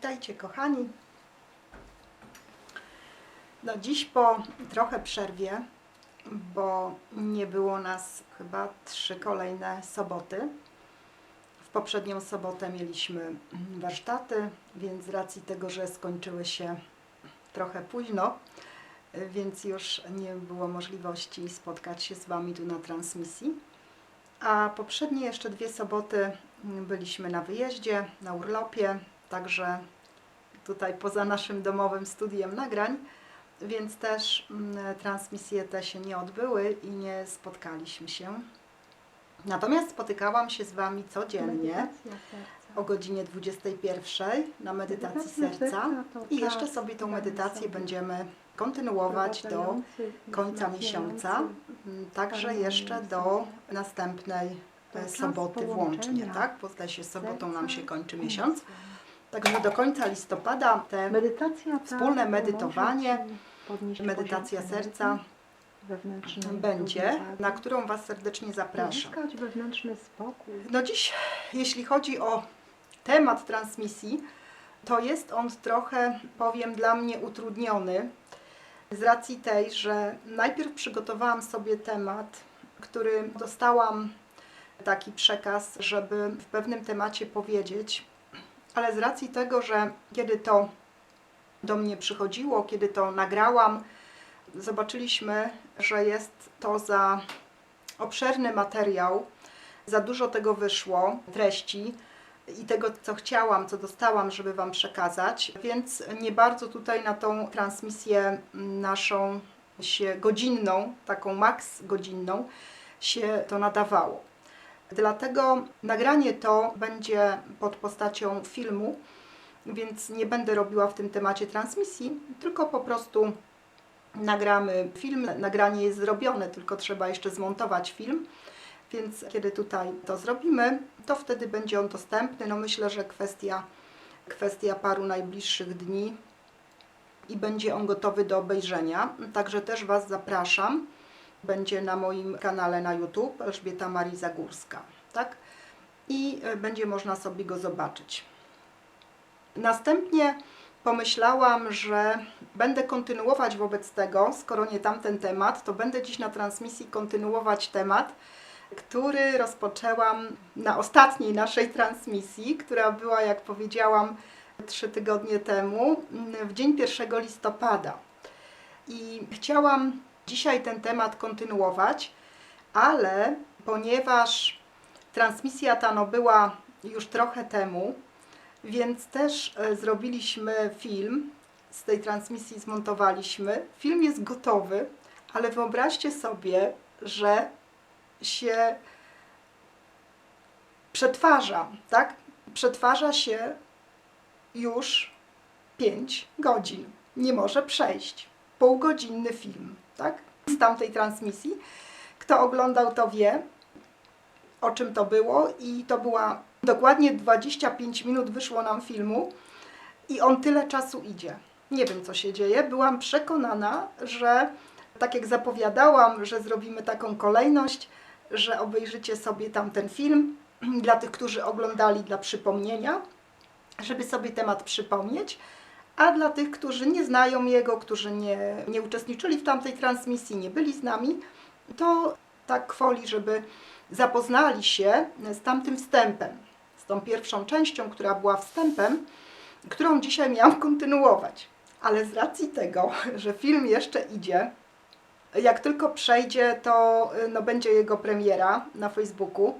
Witajcie kochani. No dziś po trochę przerwie, bo nie było nas chyba trzy kolejne soboty. W poprzednią sobotę mieliśmy warsztaty, więc z racji tego, że skończyły się trochę późno, więc już nie było możliwości spotkać się z Wami tu na transmisji. A poprzednie jeszcze dwie soboty byliśmy na wyjeździe, na urlopie, także tutaj poza naszym domowym studiem nagrań, więc też mm, transmisje te się nie odbyły i nie spotkaliśmy się. Natomiast spotykałam się z Wami codziennie o godzinie 21 na medytacji serca. to i jeszcze sobie tą medytację będziemy kontynuować do końca miesiąca, mm, także jeszcze do następnej e, soboty włącznie, tak? Bo zdaje się sobotą nam się kończy miesiąc. Także do końca listopada te Medytacja ta Wspólne medytowanie, medytacja serca będzie, na którą Was serdecznie zapraszam. uzyskać wewnętrzny spokój. No dziś, jeśli chodzi o temat transmisji, to jest on trochę, powiem, dla mnie utrudniony z racji tej, że najpierw przygotowałam sobie temat, który dostałam taki przekaz, żeby w pewnym temacie powiedzieć, ale z racji tego, że kiedy to do mnie przychodziło, kiedy to nagrałam, zobaczyliśmy, że jest to za obszerny materiał, za dużo tego wyszło, treści i tego, co chciałam, co dostałam, żeby Wam przekazać, więc nie bardzo tutaj na tą transmisję naszą się godzinną, taką maks godzinną, się to nadawało. Dlatego nagranie to będzie pod postacią filmu, więc nie będę robiła w tym temacie transmisji, tylko po prostu nagramy film. Nagranie jest zrobione, tylko trzeba jeszcze zmontować film. Więc kiedy tutaj to zrobimy, to wtedy będzie on dostępny. No myślę, że kwestia, kwestia paru najbliższych dni i będzie on gotowy do obejrzenia. Także też Was zapraszam. Będzie na moim kanale na YouTube Elżbieta Marii Zagórska. Tak? I e, będzie można sobie go zobaczyć. Następnie pomyślałam, że będę kontynuować wobec tego, skoro nie tamten temat, to będę dziś na transmisji kontynuować temat, który rozpoczęłam na ostatniej naszej transmisji, która była, jak powiedziałam, trzy tygodnie temu, w dzień 1 listopada. I chciałam dzisiaj ten temat kontynuować, ale ponieważ transmisja ta no, była już trochę temu, więc też e, zrobiliśmy film, z tej transmisji zmontowaliśmy. Film jest gotowy, ale wyobraźcie sobie, że się przetwarza, tak? Przetwarza się już 5 godzin. Nie może przejść. Półgodzinny film, tak? Z tamtej transmisji. Kto oglądał, to wie, o czym to było i to była dokładnie 25 minut wyszło nam filmu i on tyle czasu idzie. Nie wiem, co się dzieje. Byłam przekonana, że tak jak zapowiadałam, że zrobimy taką kolejność, że obejrzycie sobie tamten film dla tych, którzy oglądali dla przypomnienia, żeby sobie temat przypomnieć, a dla tych, którzy nie znają jego, którzy nie, nie uczestniczyli w tamtej transmisji, nie byli z nami, to tak kwoli, żeby zapoznali się z tamtym wstępem, z tą pierwszą częścią, która była wstępem, którą dzisiaj miałam kontynuować. Ale z racji tego, że film jeszcze idzie, jak tylko przejdzie, to y, no, będzie jego premiera na Facebooku,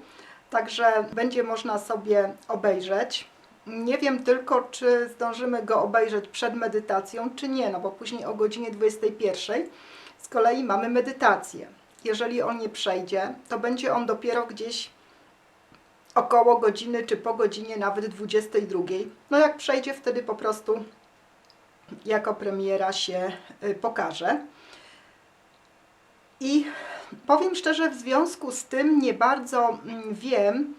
także będzie można sobie obejrzeć. Nie wiem tylko, czy zdążymy go obejrzeć przed medytacją, czy nie, no bo później o godzinie 21 z kolei mamy medytację. Jeżeli on nie przejdzie, to będzie on dopiero gdzieś około godziny, czy po godzinie, nawet 22. No jak przejdzie, wtedy po prostu jako premiera się y, pokaże. I powiem szczerze, w związku z tym nie bardzo mm, wiem,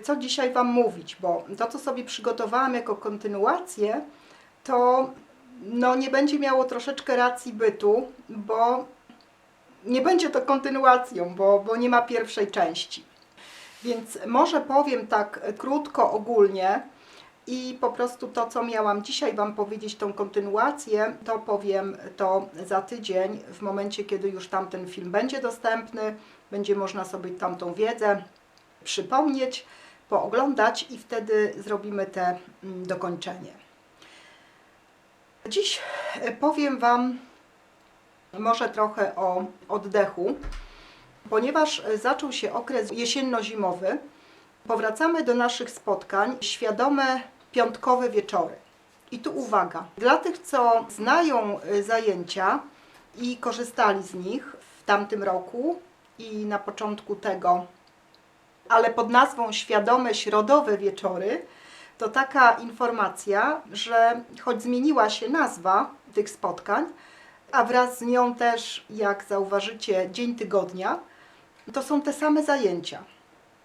co dzisiaj Wam mówić, bo to, co sobie przygotowałam jako kontynuację, to no, nie będzie miało troszeczkę racji bytu, bo nie będzie to kontynuacją, bo, bo nie ma pierwszej części. Więc może powiem tak krótko, ogólnie I po prostu to, co miałam dzisiaj Wam powiedzieć, tą kontynuację, to powiem to za tydzień, w momencie, kiedy już tamten film będzie dostępny, będzie można sobie tamtą wiedzę przypomnieć, pooglądać i wtedy zrobimy te mm, dokończenie. Dziś e, powiem Wam może trochę o oddechu, ponieważ e, zaczął się okres jesienno-zimowy. Powracamy do naszych spotkań świadome piątkowe wieczory. I tu uwaga, dla tych, co znają y, zajęcia i korzystali z nich w tamtym roku i na początku tego, ale pod nazwą Świadome Środowe Wieczory, to taka informacja, że choć zmieniła się nazwa tych spotkań, a wraz z nią też, jak zauważycie, dzień tygodnia, to są te same zajęcia.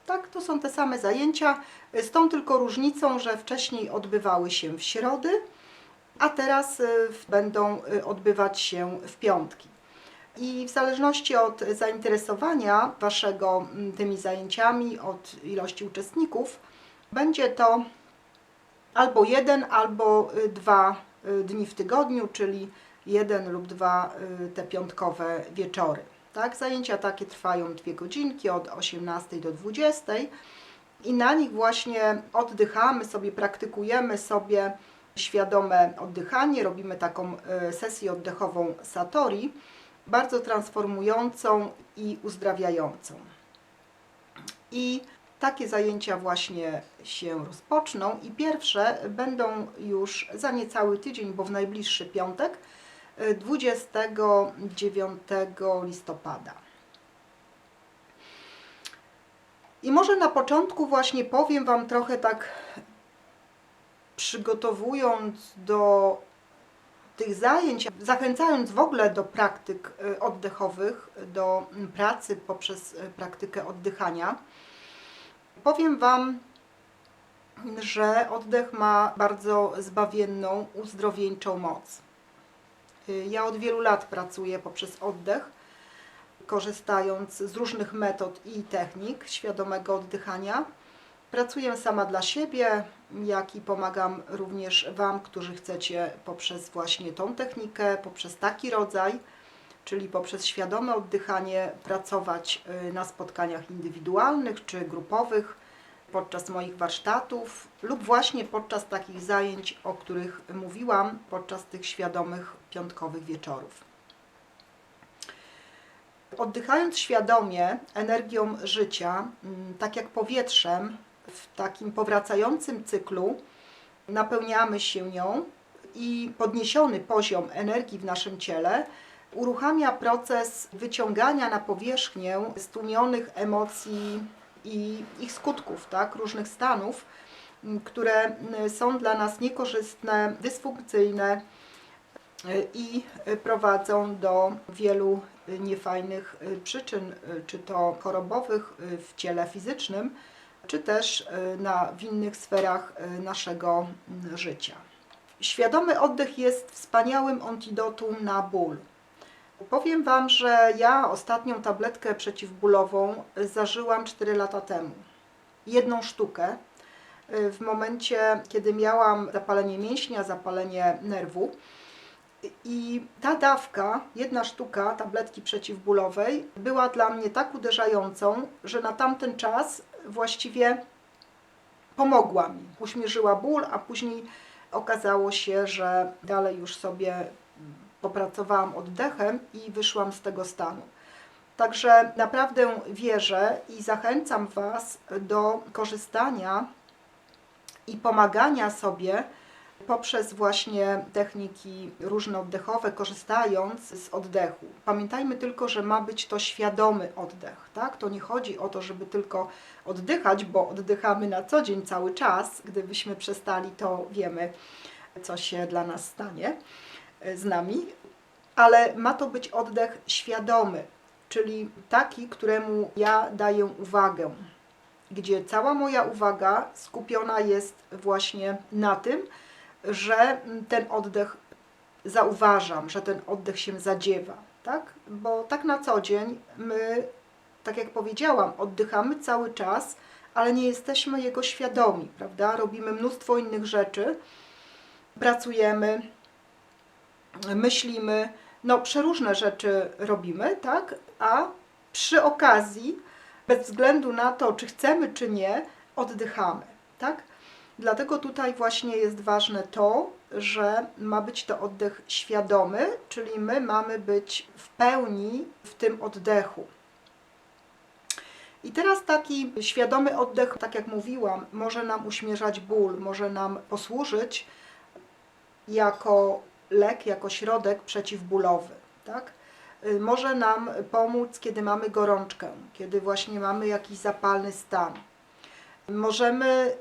Tak, to są te same zajęcia, z tą tylko różnicą, że wcześniej odbywały się w środy, a teraz y, będą y, odbywać się w piątki. I w zależności od zainteresowania Waszego mm, tymi zajęciami, od ilości uczestników, będzie to albo jeden, albo y, dwa y, dni w tygodniu, czyli jeden lub dwa y, te piątkowe wieczory. Tak? Zajęcia takie trwają dwie godzinki od 18 do 20 i na nich właśnie oddychamy sobie, praktykujemy sobie świadome oddychanie, robimy taką sesję oddechową Satori, bardzo transformującą i uzdrawiającą. I takie zajęcia właśnie się rozpoczną i pierwsze będą już za niecały tydzień, bo w najbliższy piątek, e, 29 listopada. I może na początku właśnie powiem Wam trochę tak, przygotowując do tych zajęć, zachęcając w ogóle do praktyk y, oddechowych, do mm, pracy poprzez y, praktykę oddychania, powiem Wam, że oddech ma bardzo zbawienną, uzdrowieńczą moc. Y, Ja od wielu lat pracuję poprzez oddech korzystając z różnych metod i technik świadomego oddychania. Pracuję sama dla siebie, jak i pomagam również Wam, którzy chcecie poprzez właśnie tą technikę, poprzez taki rodzaj, czyli poprzez świadome oddychanie, pracować y, na spotkaniach indywidualnych czy grupowych, podczas moich warsztatów lub właśnie podczas takich zajęć, o których mówiłam, podczas tych świadomych piątkowych wieczorów. Oddychając świadomie energią życia, mm, tak jak powietrzem, w takim powracającym cyklu, napełniamy się nią i podniesiony poziom energii w naszym ciele uruchamia proces wyciągania na powierzchnię stłumionych emocji i ich skutków, tak, różnych stanów, które są dla nas niekorzystne, dysfunkcyjne, i prowadzą do wielu niefajnych przyczyn, czy to chorobowych w ciele fizycznym, czy też y, na, w innych sferach y, naszego mm, życia. Świadomy oddech jest wspaniałym antidotum na ból. Powiem Wam, że ja ostatnią tabletkę przeciwbólową zażyłam 4 lata temu. Jedną sztukę y, w momencie, kiedy miałam zapalenie mięśnia, zapalenie nerwu. I ta dawka, jedna sztuka tabletki przeciwbólowej, była dla mnie tak uderzającą, że na tamten czas właściwie pomogła mi. Uśmierzyła ból, a później okazało się, że dalej już sobie popracowałam oddechem i wyszłam z tego stanu. Także naprawdę wierzę i zachęcam Was do korzystania i pomagania sobie poprzez właśnie techniki różne oddechowe, korzystając z oddechu. Pamiętajmy tylko, że ma być to świadomy oddech, tak? To nie chodzi o to, żeby tylko oddychać, bo oddychamy na co dzień cały czas. Gdybyśmy przestali, to wiemy, co się dla nas stanie e, z nami, ale ma to być oddech świadomy, czyli taki, któremu ja daję uwagę, gdzie cała moja uwaga skupiona jest właśnie na tym, że ten oddech zauważam, że ten oddech się zadziewa, tak? Bo tak na co dzień my, tak jak powiedziałam, oddychamy cały czas, ale nie jesteśmy jego świadomi, prawda? Robimy mnóstwo innych rzeczy, pracujemy, myślimy, no przeróżne rzeczy robimy, tak? A przy okazji, bez względu na to, czy chcemy, czy nie, oddychamy, tak? Dlatego tutaj właśnie jest ważne to, że ma być to oddech świadomy, czyli my mamy być w pełni w tym oddechu. I teraz taki świadomy oddech, tak jak mówiłam, może nam uśmierzać ból, może nam posłużyć jako lek, jako środek przeciwbólowy, tak? Może nam pomóc, kiedy mamy gorączkę, kiedy właśnie mamy jakiś zapalny stan. Możemy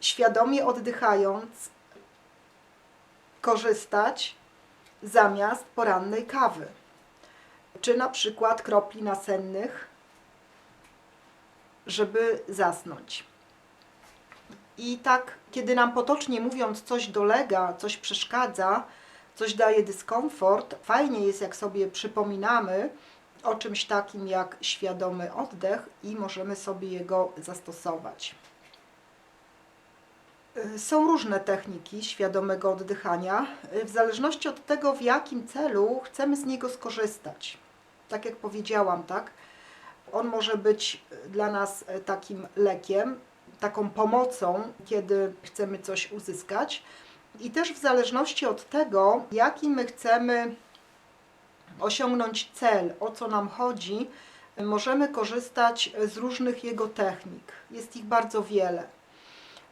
świadomie oddychając korzystać zamiast porannej kawy, czy na przykład kropli nasennych, żeby zasnąć. I tak, kiedy nam potocznie mówiąc coś dolega, coś przeszkadza, coś daje dyskomfort, fajnie jest, jak sobie przypominamy o czymś takim jak świadomy oddech i możemy sobie jego zastosować. Y, Są różne techniki świadomego oddychania, y, w zależności od tego, w jakim celu chcemy z niego skorzystać. Tak jak powiedziałam, tak? On może być y, dla nas takim lekiem, taką pomocą, kiedy chcemy coś uzyskać. I też w zależności od tego, jaki my chcemy osiągnąć cel, o co nam chodzi, możemy korzystać z różnych jego technik. Jest ich bardzo wiele.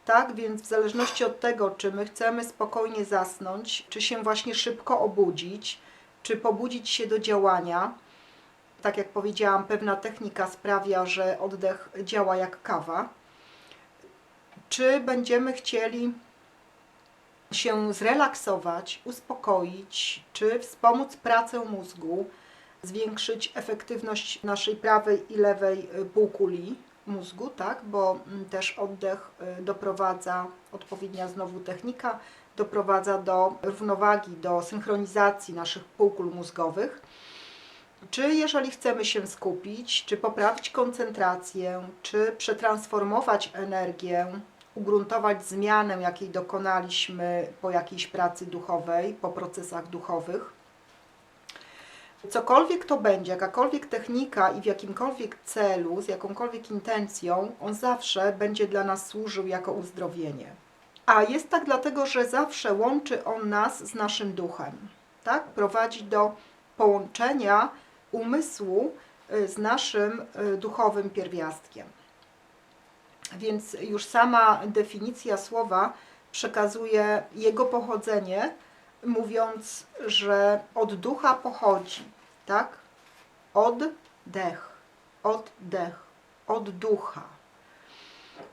Tak, więc w zależności od tego, czy my chcemy spokojnie zasnąć, czy się właśnie szybko obudzić, czy pobudzić się do działania, tak jak powiedziałam, pewna technika sprawia, że oddech działa jak kawa. Czy będziemy chcieli się zrelaksować, uspokoić, czy wspomóc pracę mózgu, zwiększyć efektywność naszej prawej i lewej półkuli mózgu, tak? bo mm, też oddech y, doprowadza, odpowiednia znowu technika, doprowadza do równowagi, do synchronizacji naszych półkul mózgowych. Czy jeżeli chcemy się skupić, czy poprawić koncentrację, czy przetransformować energię, ugruntować zmianę, jakiej dokonaliśmy po jakiejś pracy duchowej, po procesach duchowych. Cokolwiek to będzie, jakakolwiek technika i w jakimkolwiek celu, z jakąkolwiek intencją, on zawsze będzie dla nas służył jako uzdrowienie. A jest tak dlatego, że zawsze łączy on nas z naszym duchem, tak? Prowadzi do połączenia umysłu y, z naszym y, duchowym pierwiastkiem. Więc już sama definicja słowa przekazuje jego pochodzenie, mówiąc, że od ducha pochodzi, tak? Oddech, oddech, od ducha.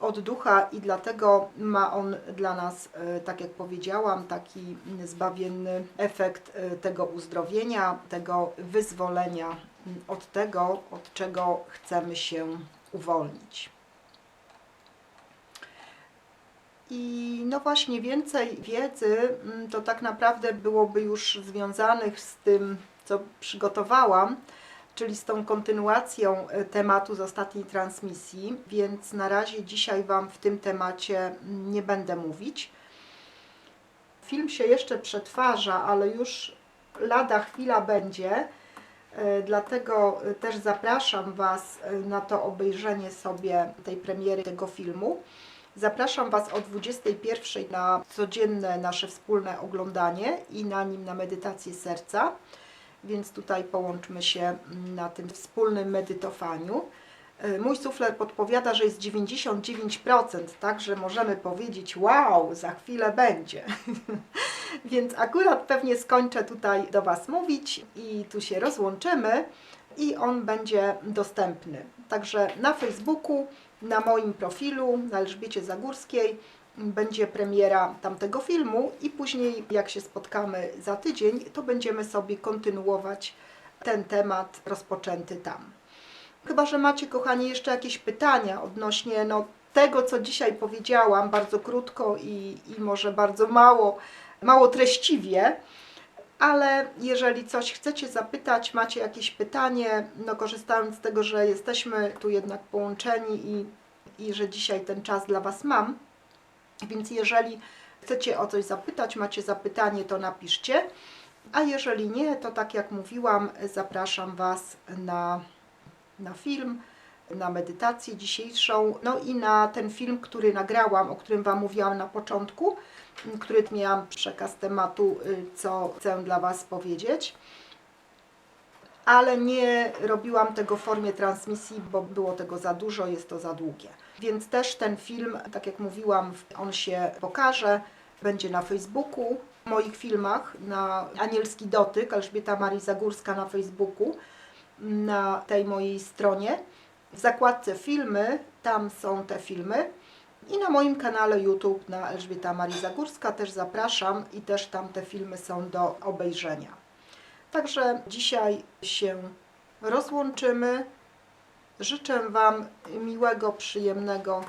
Od ducha i dlatego ma on dla nas, e, tak jak powiedziałam, taki zbawienny efekt e, tego uzdrowienia, tego wyzwolenia od tego, od czego chcemy się uwolnić. I no właśnie więcej wiedzy to tak naprawdę byłoby już związanych z tym, co przygotowałam, czyli z tą kontynuacją e, tematu z ostatniej transmisji, więc na razie dzisiaj Wam w tym temacie nie będę mówić. Film się jeszcze przetwarza, ale już lada chwila będzie, e, dlatego e, też zapraszam Was na to obejrzenie sobie tej premiery tego filmu. Zapraszam Was o 21 na codzienne nasze wspólne oglądanie i na nim na medytację serca. Więc tutaj połączmy się na tym wspólnym medytowaniu. Y, Mój sufler podpowiada, że jest 99%, także możemy powiedzieć wow, za chwilę będzie. Więc akurat pewnie skończę tutaj do Was mówić i tu się rozłączymy i on będzie dostępny. Także na Facebooku, na moim profilu, na Elżbiecie Zagórskiej będzie premiera tamtego filmu i później jak się spotkamy za tydzień, to będziemy sobie kontynuować ten temat rozpoczęty tam. Chyba, że macie, kochani, jeszcze jakieś pytania odnośnie no, tego, co dzisiaj powiedziałam, bardzo krótko i, i może bardzo mało, mało treściwie, ale jeżeli coś chcecie zapytać, macie jakieś pytanie, no korzystając z tego, że jesteśmy tu jednak połączeni i, i że dzisiaj ten czas dla Was mam. Więc jeżeli chcecie o coś zapytać, macie zapytanie, to napiszcie. A jeżeli nie, to tak jak mówiłam, zapraszam Was na, na film, na medytację dzisiejszą, no i na ten film, który nagrałam, o którym Wam mówiłam na początku, który miałam przekaz tematu, y, co chcę dla Was powiedzieć. Ale nie robiłam tego w formie transmisji, bo było tego za dużo, jest to za długie. Więc też ten film, tak jak mówiłam, on się pokaże, będzie na Facebooku, w moich filmach, na Anielski Dotyk, Elżbieta Marii Zagórska na Facebooku, na tej mojej stronie. W zakładce filmy, tam są te filmy. I na moim kanale YouTube na Elżbieta Marii Zagórska też zapraszam i też tam te filmy są do obejrzenia. Także dzisiaj się rozłączymy. Życzę Wam miłego, przyjemnego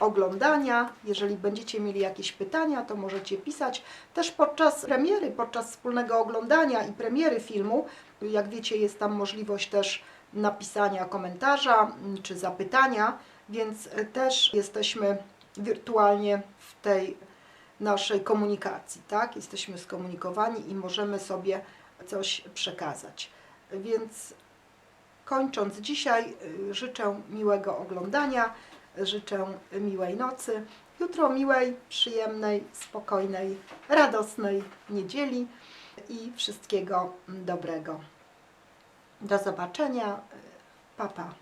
oglądania. Jeżeli będziecie mieli jakieś pytania, to możecie pisać. Też podczas premiery, podczas wspólnego oglądania i premiery filmu, jak wiecie, jest tam możliwość też napisania komentarza czy zapytania, więc też jesteśmy wirtualnie w tej naszej komunikacji, tak? Jesteśmy skomunikowani i możemy sobie coś przekazać. Więc kończąc dzisiaj, y, życzę miłego oglądania, życzę miłej nocy, jutro miłej, przyjemnej, spokojnej, radosnej niedzieli i wszystkiego dobrego. Do zobaczenia. Pa, pa.